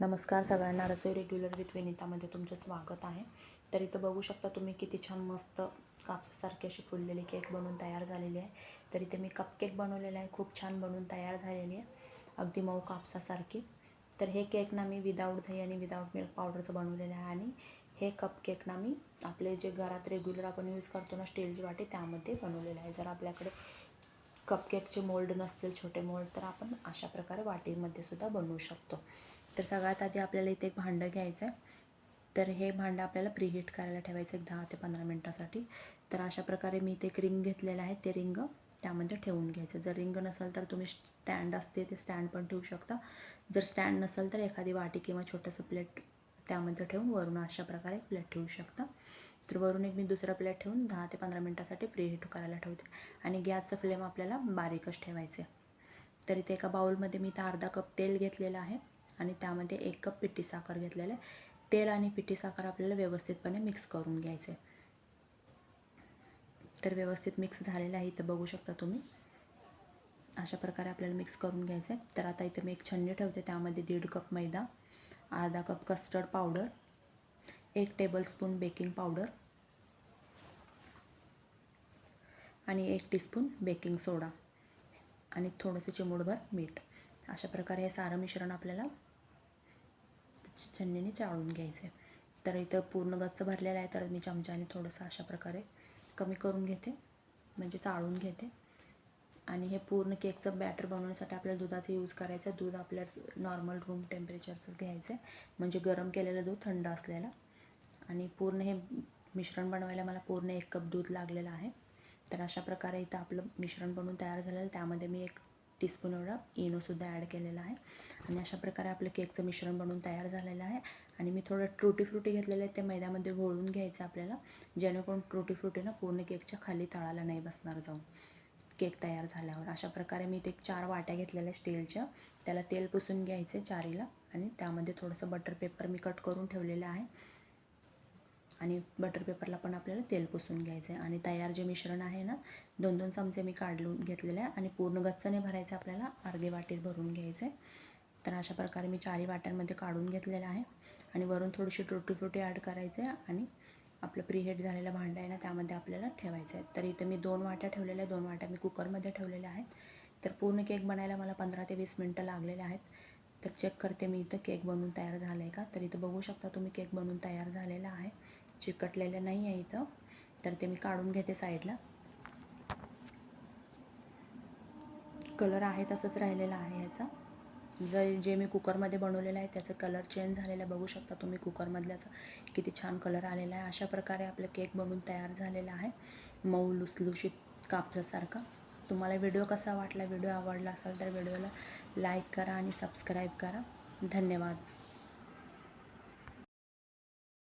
नमस्कार सगळ्यांना रसोई regular with विनितामध्ये तुमचं स्वागत आहे. तर इथं बघू शकता तुम्ही किती छान मस्त कापसासारखी अशी फुललेली केक बनवून तयार झालेली आहे. तर इथे मी कप केक बनवलेला आहे खूप छान बनवून तयार झालेली आहे. अगदी मऊ कापसासारखी. तर हे केक ना मी विदाऊट दही आणि विदाऊट मिल्क पावडरचं बनवलेलं आहे आणि हे कप केक ना मी आपले जे घरात रेग्युलर आपण यूज करतो ना स्टीलची वाटी त्यामध्ये बनवलेलं आहे. जर आपल्याकडे कपकेकचे मोल्ड नसतील छोटे मोल्ड तर आपण अशा प्रकारे वाटीमध्ये सुद्धा बनवू शकतो. तर सगळ्यात आधी आपल्याला इथे एक भांडं घ्यायचं आहे. तर हे भांडं आपल्याला प्रीहीट करायला ठेवायचं एक दहा ते पंधरा मिनटासाठी. तर अशा प्रकारे मी इथे एक रिंग घेतलेलं आहे. ते रिंग त्यामध्ये ठेवून घ्यायचं. जर रिंग नसेल तर तुम्ही स्टँड असते ते स्टँड पण ठेवू शकता. जर स्टँड नसेल तर एखादी वाटी किंवा छोटंसं प्लेट त्यामध्ये ठेवून वरून अशा प्रकारे प्लेट ठेवू शकता. तर वरून एक मी दुसरा प्लेट ठेवून दहा ते पंधरा मिनटासाठी प्रीहीट करायला ठेवते. आणि गॅसचं फ्लेम आपल्याला बारीकच ठेवायचं आहे. तर इथे एका बाउलमध्ये मी इथं अर्धा कप तेल घेतलेलं आहे. आणि त्यामध्ये एक कप पिठी साखर घेतलेलं आहे. तेल आणि पिठी साखर आपल्याला व्यवस्थितपणे मिक्स करून घ्यायचे तर व्यवस्थित मिक्स झालेलं आहे इथं बघू शकता तुम्ही. अशा प्रकारे आपल्याला मिक्स करून घ्यायचं आहे तर आता इथं मी एक छन्नी ठेवते त्यामध्ये दीड कप मैदा अर्धा कप कस्टर्ड पावडर एक टेबलस्पून बेकिंग पावडर आणि एक टीस्पून बेकिंग सोडा आणि थोडंसं चिमूटभर मीठ. अशा प्रकारे हे सारं मिश्रण आपल्याला छन्नीने चाळून घ्यायचं. आहे तर इथं पूर्ण गच्च भरलेलं आहे तर मी चमच्याने थोडंसं अशा प्रकारे कमी करून घेते म्हणजे चाळून घेते. आणि हे पूर्ण केकचं बॅटर बनवण्यासाठी आपल्याला दुधाचं यूज करायचं दूध आपल्या नॉर्मल रूम टेम्परेचरचं घ्यायचं आहे. म्हणजे गरम केलेलं दूध थंड असलेलं. आणि पूर्ण हे मिश्रण बनवायला मला पूर्ण एक कप दूध लागलेलं आहे. तर अशा प्रकारे इथं आपलं मिश्रण बनवून तयार झालेलं त्यामध्ये मी एक टीस्पून एवढा इनोसुद्धा ॲड केलेला आहे. आणि अशा प्रकारे आपलं केकचं मिश्रण बनवून तयार झालेलं आहे. आणि मी थोडं ट्रुटी फ्रुटी घेतलेलं आहे ते मैद्यामध्ये घोळून घ्यायचं आपल्याला जेणेकरून ट्रुटी फ्रुटी ना पूर्ण केकच्या खाली तळाला नाही बसणार जाऊन. केक तयार झाल्यावर अशा प्रकारे मी ते चार वाट्या घेतलेल्या स्टीलच्या त्याला तेल पुसून घ्यायचे चारीला आणि त्यामध्ये थोडंसं बटर पेपर मी कट करून ठेवलेलं आहे. आणि बटर पेपरला पण आपल्याला तेल पुसून घ्यायचं आहे आणि तयार जे मिश्रण आहे ना दोन दोन चमचे मी काढून घेतलेले आहे आणि पूर्ण गच्चने भरायचं आपल्याला अर्धी वाटीत भरून घ्यायचं आहे तर अशा प्रकारे मी चारही वाट्यांमध्ये काढून घेतलेलं आहे. आणि वरून थोडीशी टुटी फ्रुटी ॲड करायचे आणि आपलं प्रीहेट झालेलं भांडं आहे ना त्यामध्ये आपल्याला ठेवायचं आहे तर इथं मी दोन वाट्या ठेवलेल्या दोन वाट्या मी कुकरमध्ये ठेवलेल्या आहेत. तर पूर्ण केक बनायला मला पंधरा ते वीस मिनटं लागलेले आहेत. तर चेक करते मी इथं केक बनवून तयार झालं आहे का? तर इथं बघू शकता तुम्ही केक बनवून तयार झालेला आहे. चिकटलेलं नाही आहे इथं. तर ते मी काढून घेते साईडला. कलर आहे तसंच राहिलेला आहे ह्याचा. जर जे मी कुकरमध्ये बनवलेलं आहे त्याचं कलर चेंज झालेलं आहे. बघू शकता तुम्ही कुकरमधल्याचं किती छान कलर आलेला आहे. अशा प्रकारे आपलं केक बनवून तयार झालेला आहे. मऊ लुसलुशीत कापसासारखा. तुम्हाला व्हिडिओ कसा वाटला व्हिडिओ आवडला असेल तर व्हिडिओला लाईक करा आणि सबस्क्राईब करा. धन्यवाद.